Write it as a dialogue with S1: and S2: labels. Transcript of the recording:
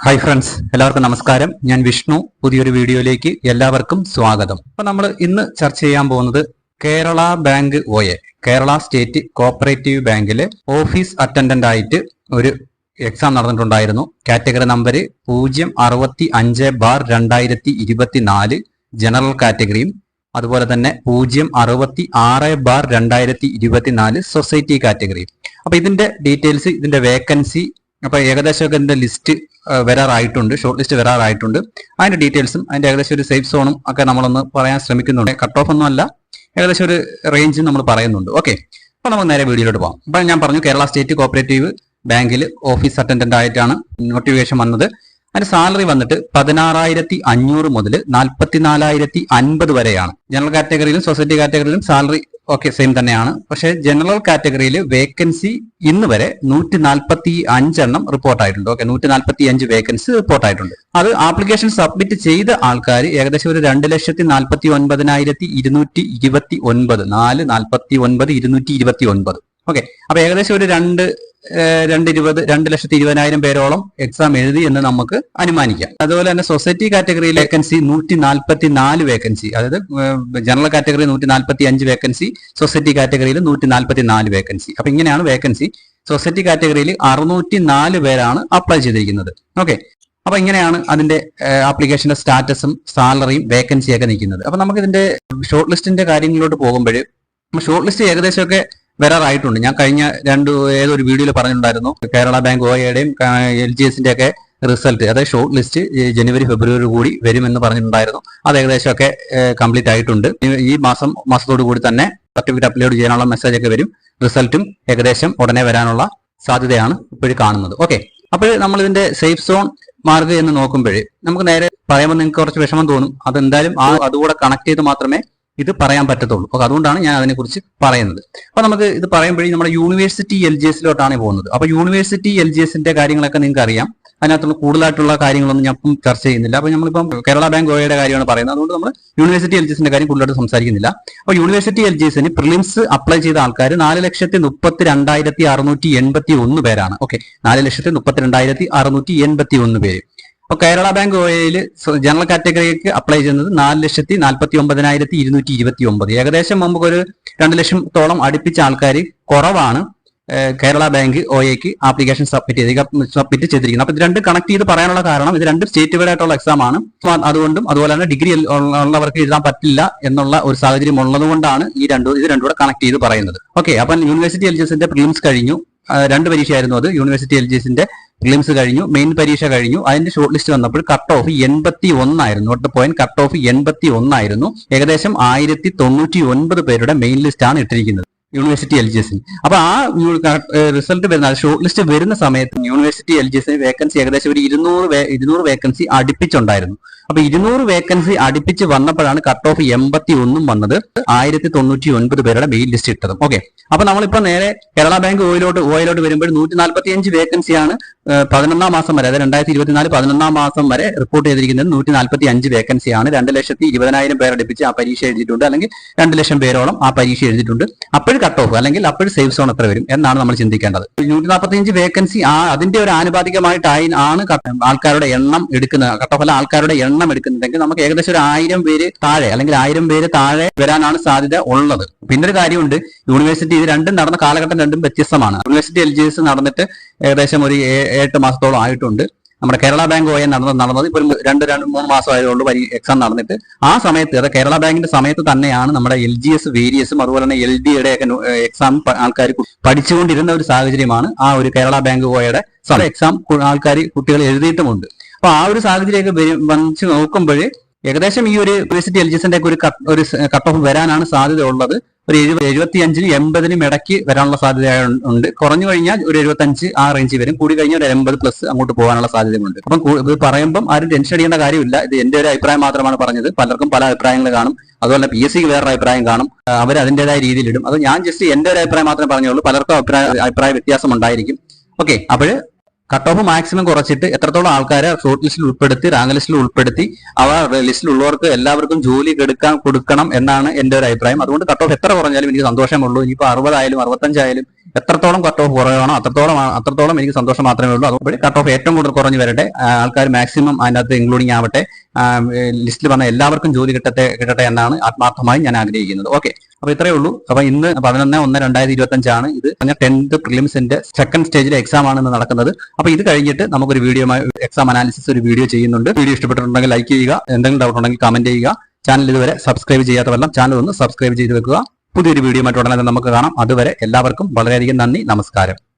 S1: Hi friends എല്ലാവർക്കും നമസ്കാരം. ഞാൻ വിഷ്ണു. പുതിയൊരു വീഡിയോയിലേക്ക് എല്ലാവർക്കും സ്വാഗതം. അപ്പൊ നമ്മൾ ഇന്ന് ചർച്ച ചെയ്യാൻ പോകുന്നത് Kerala bank O A Kerala state cooperative ബാങ്കിൽ ഓഫീസ് അറ്റൻഡന്റ് ആയിട്ട് ഒരു എക്സാം നടന്നിട്ടുണ്ടായിരുന്നു. കാറ്റഗറി നമ്പർ പൂജ്യം അറുപത്തി അഞ്ച് ബാർ രണ്ടായിരത്തി ഇരുപത്തിനാല് ജനറൽ കാറ്റഗറിയും അതുപോലെ തന്നെ പൂജ്യം അറുപത്തി ആറ് ബാർ രണ്ടായിരത്തി ഇരുപത്തിനാല് സൊസൈറ്റി കാറ്റഗറിയും. അപ്പൊ ഇതിന്റെ ഡീറ്റെയിൽസ് ഇതിന്റെ വേക്കൻസി അപ്പൊ ഏകദേശമൊക്കെ ലിസ്റ്റ് വരാറായിട്ടുണ്ട്. ഷോർട്ട് ലിസ്റ്റ് വരാറായിട്ടുണ്ട്. അതിന്റെ ഡീറ്റെയിൽസും അതിന്റെ ഏകദേശം ഒരു സേഫ് സോണും ഒക്കെ നമ്മളൊന്ന് പറയാൻ ശ്രമിക്കുന്നുണ്ട്. കട്ട് ഓഫ് ഒന്നും അല്ല. ഏകദേശം ഒരു റേഞ്ച് നമ്മൾ പറയുന്നുണ്ട്. ഓക്കെ അപ്പൊ നമുക്ക് നേരെ വീഡിയോയിലോട്ട് പോകാം അപ്പൊ ഞാൻ പറഞ്ഞു കേരള സ്റ്റേറ്റ് കോപ്പറേറ്റീവ് ബാങ്കിൽ ഓഫീസ് അറ്റൻഡന്റ് ആയിട്ടാണ് നോട്ടിഫിക്കേഷൻ വന്നത്. അതിന്റെ സാലറി വന്നിട്ട് പതിനാറായിരത്തി അഞ്ഞൂറ് മുതൽ നാൽപ്പത്തിനാലായിരത്തി അൻപത് വരെയാണ്. ജനറൽ കാറ്റഗറിയിലും സൊസൈറ്റി കാറ്റഗറിയിലും സാലറി ഓക്കെ സെയിം തന്നെയാണ്. പക്ഷെ ജനറൽ കാറ്റഗറിയിൽ വേക്കൻസി ഇന്ന് വരെ നൂറ്റി നാൽപ്പത്തി അഞ്ചെണ്ണം റിപ്പോർട്ട് ആയിട്ടുണ്ട്. ഓക്കെ നൂറ്റി നാൽപ്പത്തി അഞ്ച് വേക്കൻസി റിപ്പോർട്ട് ആയിട്ടുണ്ട്. അത് ആപ്ലിക്കേഷൻ സബ്മിറ്റ് ചെയ്ത ആൾക്കാർ ഏകദേശം ഒരു രണ്ട് ലക്ഷത്തി നാൽപ്പത്തി ഒൻപതിനായിരത്തി ഇരുന്നൂറ്റി ഇരുപത്തി ഒൻപത് നാല് നാൽപ്പത്തി ഒൻപത് ഇരുന്നൂറ്റി ഇരുപത്തി ഒൻപത് ഓക്കെ അപ്പൊ ഏകദേശം ഒരു രണ്ട് രണ്ട് ഇരുപത് രണ്ട് ലക്ഷത്തി ഇരുപതിനായിരം പേരോളം എക്സാം എഴുതി എന്ന് നമുക്ക് അനുമാനിക്കാം. അതുപോലെ തന്നെ സൊസൈറ്റി കാറ്റഗറിയിൽ വേക്കൻസി നൂറ്റി നാൽപ്പത്തി നാല് വേക്കൻസി അതായത് ജനറൽ കാറ്റഗറി നൂറ്റി നാൽപ്പത്തി അഞ്ച് വേക്കൻസി സൊസൈറ്റി കാറ്റഗറിയിൽ നൂറ്റി നാൽപ്പത്തി നാല് വേക്കൻസി അപ്പൊ ഇങ്ങനെയാണ് വേക്കൻസി സൊസൈറ്റി കാറ്റഗറിയിൽ അറുന്നൂറ്റി നാല് പേരാണ് അപ്ലൈ ചെയ്തിരിക്കുന്നത്. ഓക്കെ അപ്പൊ ഇങ്ങനെയാണ് അതിന്റെ ആപ്ലിക്കേഷന്റെ സ്റ്റാറ്റസും സാലറിയും വേക്കൻസിയൊക്കെ നിൽക്കുന്നത്. അപ്പൊ നമുക്ക് ഇതിന്റെ ഷോർട്ട് ലിസ്റ്റിന്റെ കാര്യങ്ങളിലോട്ട് പോകുമ്പോൾ ഷോർട്ട് ലിസ്റ്റ് ഏകദേശമൊക്കെ വരാറായിട്ടുണ്ട്. ഞാൻ കഴിഞ്ഞ രണ്ട് ഏതൊരു വീഡിയോയിൽ പറഞ്ഞിട്ടുണ്ടായിരുന്നു. കേരള ബാങ്ക് ഒയുടെയും എൽ ജി എസിന്റെ ഒക്കെ റിസൾട്ട് അതായത് ഷോർട്ട് ലിസ്റ്റ് ജനുവരി ഫെബ്രുവരി കൂടി വരുമെന്ന് പറഞ്ഞിട്ടുണ്ടായിരുന്നു. അത് ഏകദേശമൊക്കെ കംപ്ലീറ്റ് ആയിട്ടുണ്ട്. ഈ- ഈ മാസം മാസത്തോടു കൂടി തന്നെ സർട്ടിഫിക്കറ്റ് അപ്ലോഡ് ചെയ്യാനുള്ള മെസ്സേജ് ഒക്കെ വരും. റിസൾട്ടും ഏകദേശം ഉടനെ വരാനുള്ള സാധ്യതയാണ് ഇപ്പോഴും കാണുന്നത്. ഓക്കെ അപ്പോൾ നമ്മൾ ഇതിന്റെ സേഫ് സോൺ മാർഗം എന്ന് നോക്കുമ്പോൾ നമുക്ക് നേരെ പറയുമ്പോൾ നിങ്ങൾക്ക് കുറച്ച് വിഷമം തോന്നും. അതെന്തായാലും ആ അതുകൂടെ കണക്ട് ചെയ്ത് മാത്രമേ ഇത് പറയാൻ പറ്റത്തുള്ളൂ. അപ്പൊ അതുകൊണ്ടാണ് ഞാൻ അതിനെക്കുറിച്ച് പറയുന്നത്. അപ്പൊ നമുക്ക് ഇത് പറയുമ്പോഴേ നമ്മുടെ യൂണിവേഴ്സിറ്റി എൽ ജി എസിലോട്ടാണ് പോകുന്നത്. അപ്പൊ യൂണിവേഴ്സിറ്റി എൽ ജി എസിന്റെ കാര്യങ്ങളൊക്കെ നിങ്ങൾക്ക് അറിയാം അതിനകത്തുള്ള കൂടുതലായിട്ടുള്ള കാര്യങ്ങളൊന്നും ഞാൻ ചർച്ച ചെയ്യുന്നില്ല. അപ്പൊ നമ്മളിപ്പം കേരള ബാങ്ക് ഗോയയുടെ കാര്യമാണ് പറയുന്നത്. അതുകൊണ്ട് നമ്മൾ യൂണിവേഴ്സിറ്റി എൽ ജി എസിന്റെ കാര്യം കൂടുതലായിട്ട് സംസാരിക്കുന്നില്ല. അപ്പൊ യൂണിവേഴ്സിറ്റി എൽ ജി എസിന് പ്രിലിംസ് അപ്ലൈ ചെയ്ത ആൾക്കാർ നാല് ലക്ഷത്തി മുപ്പത്തി രണ്ടായിരത്തി അറുന്നൂറ്റി എൺപത്തി ഒന്ന് പേരാണ്. ഓക്കെ നാല് ലക്ഷത്തി മുപ്പത്തി രണ്ടായിരത്തി അറുന്നൂറ്റി എൺപത്തി ഒന്ന് പേര്. അപ്പൊ കേരള ബാങ്ക് ഓയിൽ ജനറൽ കാറ്റഗറിക്ക് അപ്ലൈ ചെയ്യുന്നത് നാല് ലക്ഷത്തി നാൽപ്പത്തി ഒമ്പതിനായിരത്തി ഇരുന്നൂറ്റി ഇരുപത്തി ഒമ്പത് ഏകദേശം മുമ്പ് ഒരു രണ്ട് ലക്ഷത്തോളം അടുപ്പിച്ച ആൾക്കാർ കുറവാണ് കേരള ബാങ്ക് ഒയ്ക്ക് ആപ്ലിക്കേഷൻ സബ്മിറ്റ് ചെയ്ത് സബ്മിറ്റ് ചെയ്തിരിക്കുന്നത്. അപ്പൊ ഇത് രണ്ട് കണക്ട് ചെയ്ത് പറയാനുള്ള കാരണം ഇത് രണ്ട് സ്റ്റേറ്റ് ആയിട്ടുള്ള എക്സാം ആണ് അതുകൊണ്ടും അതുപോലെ തന്നെ ഡിഗ്രി ഉള്ളവർക്ക് എഴുതാൻ പറ്റില്ല എന്നുള്ള ഒരു സാഹചര്യം ഉള്ളതുകൊണ്ടാണ് ഈ രണ്ടു ഇത് രണ്ടും കൂടെ കണക്ട് ചെയ്ത് പറയുന്നത്. ഓക്കെ അപ്പം യൂണിവേഴ്സിറ്റി എൽ ജി എസിന്റെ പ്രിലിംസ് കഴിഞ്ഞു. രണ്ട് പരീക്ഷയായിരുന്നു അത്. യൂണിവേഴ്സിറ്റി എൽ ജി പ്രിലിംസ് കഴിഞ്ഞു മെയിൻ പരീക്ഷ കഴിഞ്ഞു. അതിന്റെ ഷോർട്ട് ലിസ്റ്റ് വന്നപ്പോൾ കട്ട് ഓഫ് എൺപത്തി ഒന്നായിരുന്നു ഒട്ട് പോയിന്റ് കട്ട് ഓഫ് എൺപത്തി ഒന്നായിരുന്നു ഏകദേശം ആയിരത്തി തൊണ്ണൂറ്റി ഒൻപത് പേരുടെ മെയിൻ ലിസ്റ്റ് ആണ് ഇട്ടിരിക്കുന്നത്. യൂണിവേഴ്സിറ്റി എൽ ജി എസിന് അപ്പൊ ആ റിസൾട്ട് വരുന്ന ഷോർട്ട് ലിസ്റ്റ് വരുന്ന സമയത്ത് യൂണിവേഴ്സിറ്റി എൽ ജി എസിന് വേക്കൻസി ഏകദേശം ഒരു ഇരുന്നൂറ് ഇരുന്നൂറ് വേക്കൻസി അടുപ്പിച്ചുണ്ടായിരുന്നു. അപ്പൊ ഇരുന്നൂറ് വേക്കൻസി അടുപ്പിച്ച് വന്നപ്പോഴാണ് കട്ട് ഓഫ് എൺപത്തി ഒന്നും വന്നത്. ആയിരത്തി തൊണ്ണൂറ്റി ഒൻപത് പേരുടെ മെയിൻ ലിസ്റ്റ് ഇട്ടതും. ഓക്കെ അപ്പൊ നമ്മളിപ്പോ നേരെ കേരള ബാങ്ക് ഓയിലോട്ട് ഓയിലോട്ട് വരുമ്പോൾ നൂറ്റി നാൽപ്പത്തി അഞ്ച് വേക്കൻസിയാണ് പതിനൊന്നാം മാസം വരെ അതായത് രണ്ടായിരത്തി ഇരുപത്തിനാല് പതിനൊന്നാം മാസം വരെ റിപ്പോർട്ട് ചെയ്തിരിക്കുന്നത് നൂറ്റി നാൽപ്പത്തി അഞ്ച് വേക്കൻസിയാണ് രണ്ട് ലക്ഷത്തി ഇരുപതിനായിരം പേർ അടുപ്പിച്ച് ആ പരീക്ഷ എഴുതിയിട്ടുണ്ട്. അല്ലെങ്കിൽ രണ്ട് ലക്ഷം പേരോളം ആ പരീക്ഷ എഴുതിയിട്ടുണ്ട്. അപ്പോഴും കട്ട് ഓഫ് അല്ലെങ്കിൽ അപ്പോൾ സേഫ് സോൺ എത്ര വരും എന്നാണ് നമ്മൾ ചിന്തിക്കേണ്ടത്. നൂറ്റി നാൽപ്പത്തി അഞ്ച് വേക്കൻസി ആ അതിന്റെ ഒരു ആനുപാതികമായിട്ടായി ആണ് ആൾക്കാരുടെ എണ്ണം എടുക്കുന്നത് കട്ട് ഓഫ് അല്ല ആൾക്കാരുടെ എണ്ണം എടുക്കുന്നുണ്ടെങ്കിൽ നമുക്ക് ഏകദേശം ഒരു ആയിരം പേര് താഴെ അല്ലെങ്കിൽ ആയിരം പേര് താഴെ വരാനാണ് സാധ്യത ഉള്ളത്. പിന്നെ ഒരു കാര്യമുണ്ട് യൂണിവേഴ്സിറ്റി ഇത് രണ്ടും നടന്ന കാലഘട്ടം രണ്ടും വ്യത്യസ്തമാണ്. യൂണിവേഴ്സിറ്റി എൽ നടന്നിട്ട് ഏകദേശം ഒരു എട്ട് മാസത്തോളം ആയിട്ടുണ്ട്. നമ്മുടെ കേരള ബാങ്ക് വഴി നടന്നത് നടന്നത് ഇപ്പോൾ രണ്ട് രണ്ട് മൂന്ന് മാസം ആയതുകൊണ്ട് വരി എക്സാം നടന്നിട്ട് ആ സമയത്ത് അത് കേരള ബാങ്കിന്റെ സമയത്ത് തന്നെയാണ് നമ്മുടെ എൽ ജി എസ് വേരിയസും അതുപോലെ തന്നെ എൽ ഡിയുടെ ഒക്കെ എക്സാം ആൾക്കാർ പഠിച്ചുകൊണ്ടിരുന്ന ഒരു സാഹചര്യമാണ് ആ ഒരു കേരള ബാങ്ക് ഓയുടെ എക്സാം ആൾക്കാർ കുട്ടികൾ എഴുതിയിട്ടുമുണ്ട്. അപ്പൊ ആ ഒരു സാഹചര്യമൊക്കെ വന്നിച്ച് നോക്കുമ്പോൾ ഏകദേശം ഈ ഒരു യൂണിവേഴ്സിറ്റി എൽ ജി എസിന്റെ ഒക്കെ ഒരു കട്ട് ഒരു കട്ട് ഓഫ് വരാനാണ് സാധ്യത ഉള്ളത് ഒരു എഴുപത് എഴുപത്തി അഞ്ചിന് എൺപതിനും ഇടയ്ക്ക് വരാനുള്ള സാധ്യത ഉണ്ട്. കുറഞ്ഞു കഴിഞ്ഞാൽ ഒരു എഴുപത്തഞ്ച് ആ റേഞ്ചിൽ വരും. കൂടി കഴിഞ്ഞാൽ ഒരു എൺപത് പ്ലസ് അങ്ങോട്ട് പോകാനുള്ള സാധ്യതയുണ്ട് അപ്പം ഇത് പറയുമ്പം ആരും ടെൻഷൻ അടിക്കേണ്ട കാര്യമില്ല. ഇത് എന്റെ ഒരു അഭിപ്രായം മാത്രമാണ് പറഞ്ഞത്. പലർക്കും പല അഭിപ്രായങ്ങൾ കാണും. അതുപോലെ പി എസ് സിക്ക് വേറൊരു അഭിപ്രായം കാണും. അവർ അതിന്റേതായ രീതിയിലിടും. അത് ഞാൻ ജസ്റ്റ് എന്റെ ഒരു അഭിപ്രായം മാത്രമേ പറഞ്ഞുള്ളൂ. പലർക്കും അഭിപ്രായ അഭിപ്രായ വ്യത്യാസം ഉണ്ടായിരിക്കും. ഓക്കെ അപ്പോൾ കട്ട് ഓഫ് മാക്സിമം കുറച്ചിട്ട് എത്രത്തോളം ആൾക്കാരെ ഷോർട്ട് ലിസ്റ്റിൽ ഉൾപ്പെടുത്തി റാങ്ക് ലിസ്റ്റിൽ ഉൾപ്പെടുത്തി അവ ലിസ്റ്റിലുള്ളവർക്ക് എല്ലാവർക്കും ജോലി എടുക്കാൻ കൊടുക്കണം എന്നാണ് എന്റെ ഒരു അഭിപ്രായം. അതുകൊണ്ട് കട്ട് ഓഫ് എത്ര കുറഞ്ഞാലും എനിക്ക് സന്തോഷമുള്ളൂ ഇനിയിപ്പോൾ അറുപതായാലും അറുപത്തഞ്ചായാലും എത്രത്തോളം കട്ട് ഓഫ് കുറവാണോ അത്രത്തോളം അത്രത്തോളം എനിക്ക് സന്തോഷം മാത്രമേ ഉള്ളൂ. അതുകൊണ്ട് കട്ട് ഓഫ് ഏറ്റവും കൂടുതൽ കുറഞ്ഞു വരട്ടെ. ആൾക്കാർ മാക്സിമം അതിനകത്ത് ഇൻക്ലൂഡിംഗ് ആവട്ടെ. ലിസ്റ്റിൽ വന്ന എല്ലാവർക്കും ജോലി കിട്ടട്ടെ കിട്ടട്ടെ എന്നാണ് ആത്മാർത്ഥമായി ഞാൻ ആഗ്രഹിക്കുന്നത്. ഓക്കെ അപ്പൊ ഇത്രയേ ഉള്ളൂ. അപ്പൊ ഇന്ന് പതിനൊന്ന് ഒന്ന് രണ്ടായിരത്തി ഇരുപത്തി അഞ്ചാണ് ഇത് ടെൻത്ത് പ്രിലിംസിന്റെ സെക്കൻഡ് സ്റ്റേജിലെ എക്സാം ആണ് നടക്കുന്നത്. അപ്പൊ ഇത് കഴിഞ്ഞിട്ട് നമുക്കൊരു വീഡിയോ എക്സാം അനാലിസിസ് ഒരു വീഡിയോ ചെയ്യുന്നുണ്ട്. വീഡിയോ ഇഷ്ടപ്പെട്ടിട്ടുണ്ടെങ്കിൽ ലൈക്ക് ചെയ്യുക. എന്തെങ്കിലും ഡൗട്ട് ഉണ്ടെങ്കിൽ കമന്റ് ചെയ്യുക. ചാനൽ ഇതുവരെ സബ്സ്ക്രൈബ് ചെയ്യാത്തവരെല്ലാം ചാനൽ ഒന്ന് സബ്സ്ക്രൈബ് ചെയ്ത് വെക്കുക. പുതിയൊരു വീഡിയോ മറ്റുടനെ നമുക്ക് കാണാം. അതുവരെ എല്ലാവർക്കും വളരെയധികം നന്ദി നമസ്കാരം.